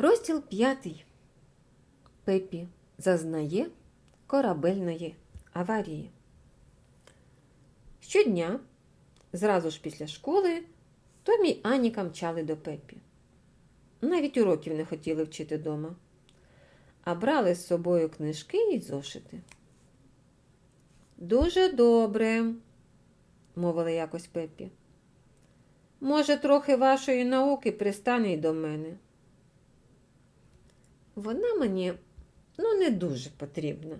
Розділ п'ятий. Пепі зазнає корабельної аварії. Щодня, зразу ж після школи, Томі й Аніка мчали до Пепі. Навіть уроків не хотіли вчити дома, а брали з собою книжки й зошити. Дуже добре, мовила якось Пепі. Може, трохи вашої науки пристане й до мене. Вона мені ну, не дуже потрібна.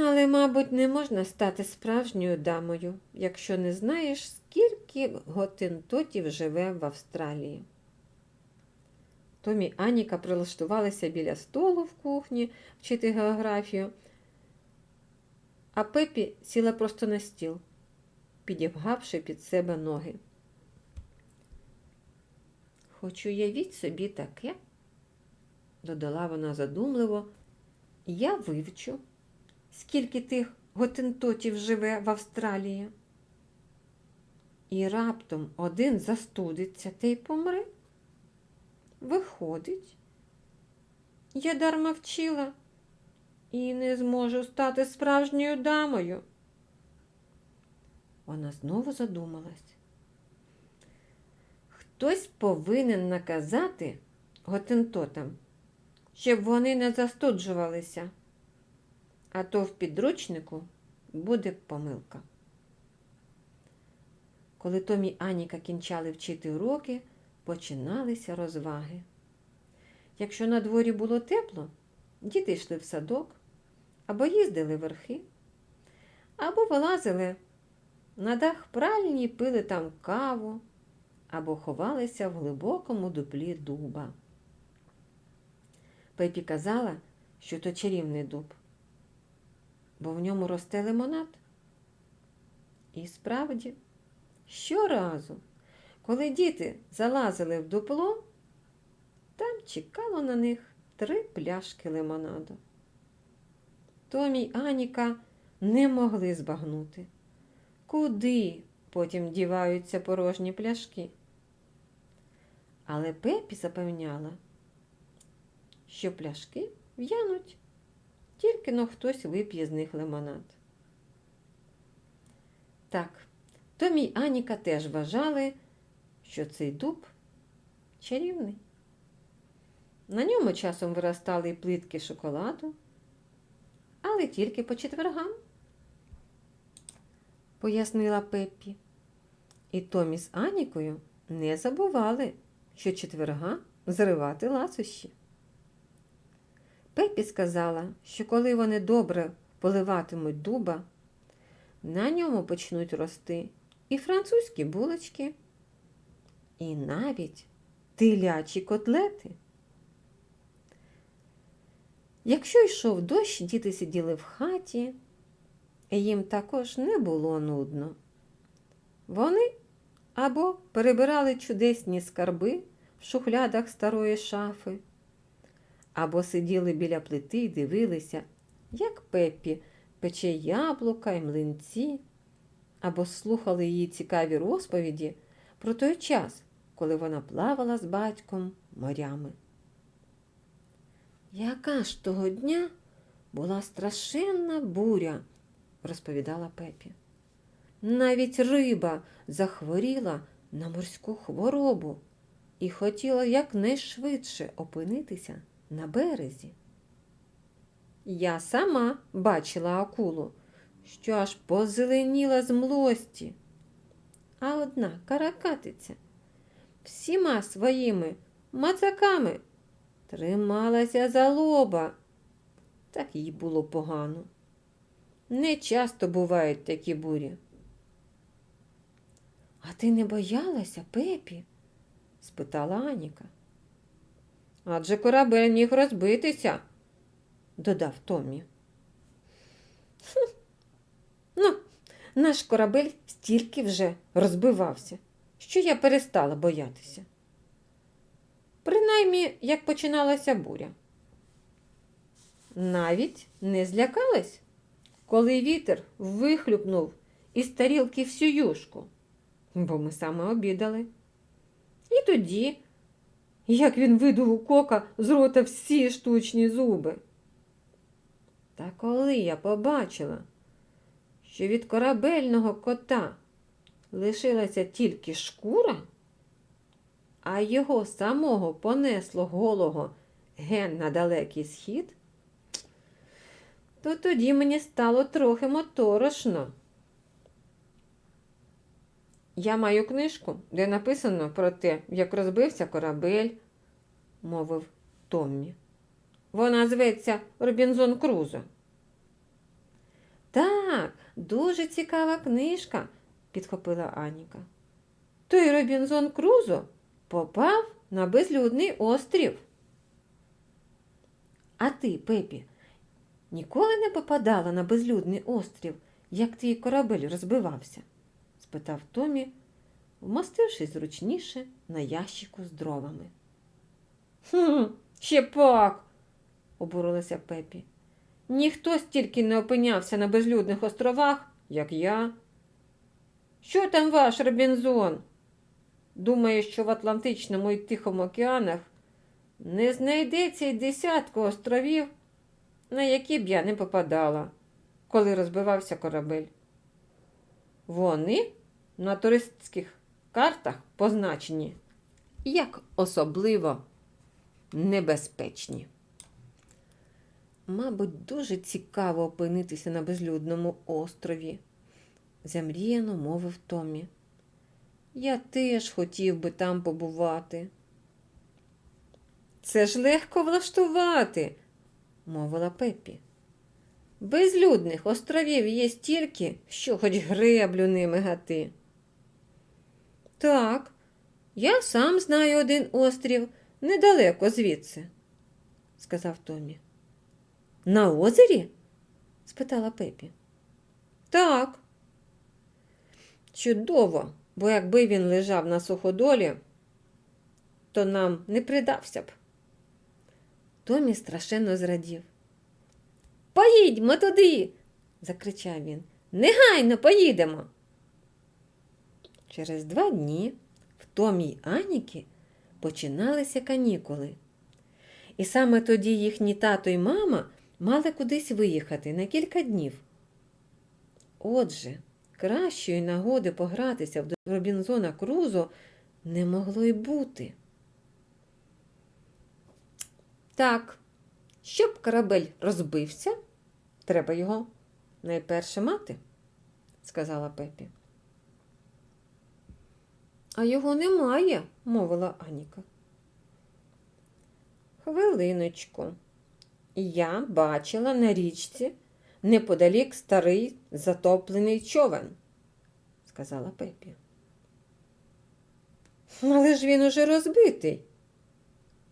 Але, мабуть, не можна стати справжньою дамою, якщо не знаєш, скільки готентотів живе в Австралії. Томі Аніка прилаштувалися біля столу в кухні вчити географію, а Пепі сіла просто на стіл, підібгавши під себе ноги. Хоч уявіть собі таке, додала вона задумливо, я вивчу, скільки тих готентотів живе в Австралії. І раптом один застудиться та й помре. Виходить, я дарма вчила і не зможу стати справжньою дамою. Вона знову задумалась. Хтось повинен наказати готентотам, щоб вони не застуджувалися, а то в підручнику буде помилка. Коли Томі Аніка кінчали вчити уроки, починалися розваги. Якщо на дворі було тепло, діти йшли в садок, або їздили верхи, або вилазили на дах пральні пили там каву, або ховалися в глибокому дуплі дуба. Пепі казала, що то чарівний дуб, бо в ньому росте лимонад. І справді, щоразу, коли діти залазили в дупло, там чекало на них три пляшки лимонаду. Томі й Аніка не могли збагнути, куди потім діваються порожні пляшки. Але Пепі запевняла, що пляшки в'януть, тільки но хтось вип'є з них лимонад. Так, Томі й Аніка теж вважали, що цей дуб чарівний. На ньому часом виростали й плитки шоколаду, але тільки по четвергам, пояснила Пеппі. І Томі з Анікою не забували, що четверга зривати ласощі. Пеппі сказала, що коли вони добре поливатимуть дуба, на ньому почнуть рости і французькі булочки, і навіть тилячі котлети. Якщо йшов дощ, діти сиділи в хаті, і їм також не було нудно. Вони або перебирали чудесні скарби в шухлядах старої шафи, або сиділи біля плити і дивилися, як Пеппі пече яблука й млинці, або слухали її цікаві розповіді про той час, коли вона плавала з батьком морями. Яка ж того дня була страшенна буря, розповідала Пепі. Навіть риба захворіла на морську хворобу і хотіла якнайшвидше опинитися на березі. Я сама бачила акулу, що аж позеленіла з млості. А одна каракатиця всіма своїми мацаками трималася за лоба. Так їй було погано. Не часто бувають такі бурі. А ти не боялася, Пепі? спитала Аніка. Адже корабель міг розбитися, додав Томі. Ну, наш корабель стільки вже розбивався, що я перестала боятися. Принаймні, як починалася буря. Навіть не злякалась, коли вітер вихлюпнув із тарілки всю юшку, бо ми саме обідали. І тоді як він видув у кока з рота всі штучні зуби. Та коли я побачила, що від корабельного кота лишилася тільки шкура, а його самого понесло голого ген на далекий схід, то тоді мені стало трохи моторошно. Я маю книжку, де написано про те, як розбився корабель, мовив Томмі. Вона зветься Робінзон Крузо. Так, дуже цікава книжка, підхопила Аніка. Той Робінзон Крузо попав на безлюдний острів. А ти, Пепі, ніколи не попадала на безлюдний острів, як твій корабель розбивався? Спитав Томі, вмостившись зручніше на ящику з дровами. Хм, ще пак, обурилася Пепі. Ніхто стільки не опинявся на безлюдних островах, як я. Що там ваш Робінзон? Думаю, що в Атлантичному і Тихому океанах не знайдеться й десятку островів, на які б я не попадала, коли розбивався корабель. Вони на туристських картах позначені як особливо небезпечні. Мабуть, дуже цікаво опинитися на безлюдному острові, замріяно мовив Томі. Я теж хотів би там побувати. Це ж легко влаштувати, мовила Пеппі. Безлюдних островів є стільки, що хоч греблю ними гати. Так, я сам знаю один острів недалеко звідси, сказав Томі. На озері? спитала Пепі. Так. Чудово, бо якби він лежав на суходолі, то нам не придався б. Томі страшенно зрадів. Поїдьмо туди, закричав він. Негайно поїдемо. Через два дні в Томі й Аніки починалися канікули. І саме тоді їхні тато й мама мали кудись виїхати на кілька днів. Отже, кращої нагоди погратися в Робінзона Крузо не могло й бути. Так, щоб корабель розбився, треба його найперше мати, сказала Пепі. А його немає, мовила Аніка. Хвилиночку. Я бачила на річці неподалік старий затоплений човен, сказала Пепі. Але ж він уже розбитий.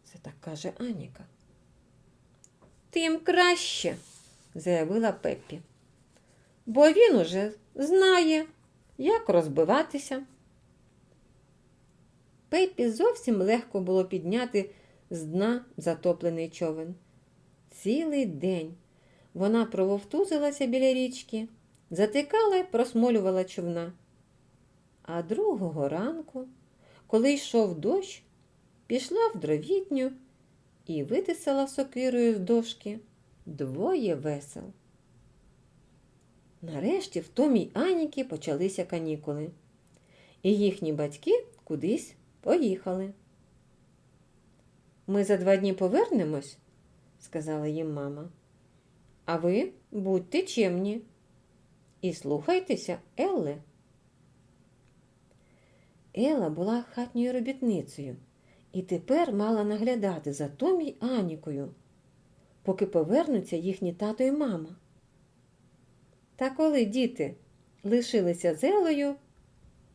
Це так каже Аніка. Тим краще, заявила Пеппі. Бо він уже знає, як розбиватися. Пеппі зовсім легко було підняти з дна затоплений човен. Цілий день вона прововтузилася біля річки, затикала й просмолювала човна. А другого ранку, коли йшов дощ, пішла в дровітню і витисала сокирою з дошки двоє весел. Нарешті в Томі Аніки почалися канікули, і їхні батьки кудись поїхали. Ми за два дні повернемось, сказала їм мама. А ви будьте чемні і слухайтеся Елли. Елла була хатньою робітницею і тепер мала наглядати за Томі й Анікою, поки повернуться їхні тато й мама. Та коли діти лишилися з Еллою,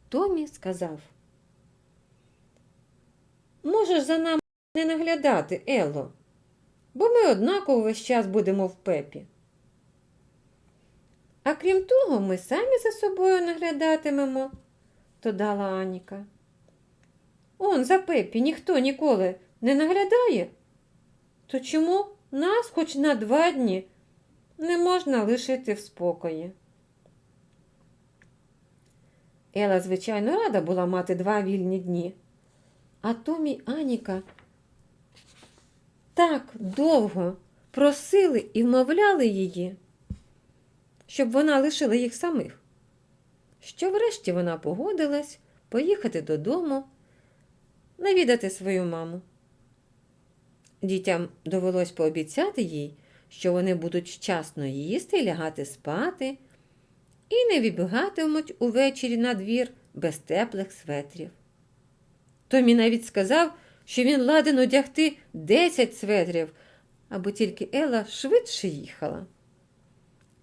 Томі сказав Можеш за нами не наглядати, Елло, бо ми однаково весь час будемо в пепі. А крім того, ми самі за собою наглядатимемо, додала Аніка. Он за пепі ніхто ніколи не наглядає. То чому нас хоч на два дні не можна лишити в спокої? Ела, звичайно, рада була мати два вільні дні. А Томі Аніка так довго просили і вмовляли її, щоб вона лишила їх самих, що врешті вона погодилась поїхати додому, навідати свою маму. Дітям довелось пообіцяти їй, що вони будуть вчасно їсти лягати спати, і не вибігатимуть увечері на двір без теплих светрів. Томі навіть сказав, що він ладен одягти 10 светрів, аби тільки Ела швидше їхала.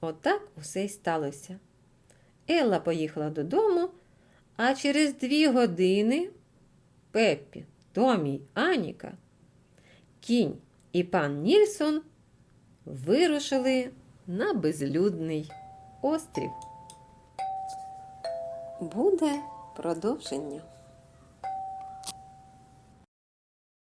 Отак усе й сталося. Елла поїхала додому, а через дві години Пеппі, Томі Аніка, кінь і пан Нільсон вирушили на безлюдний острів. Буде продовження.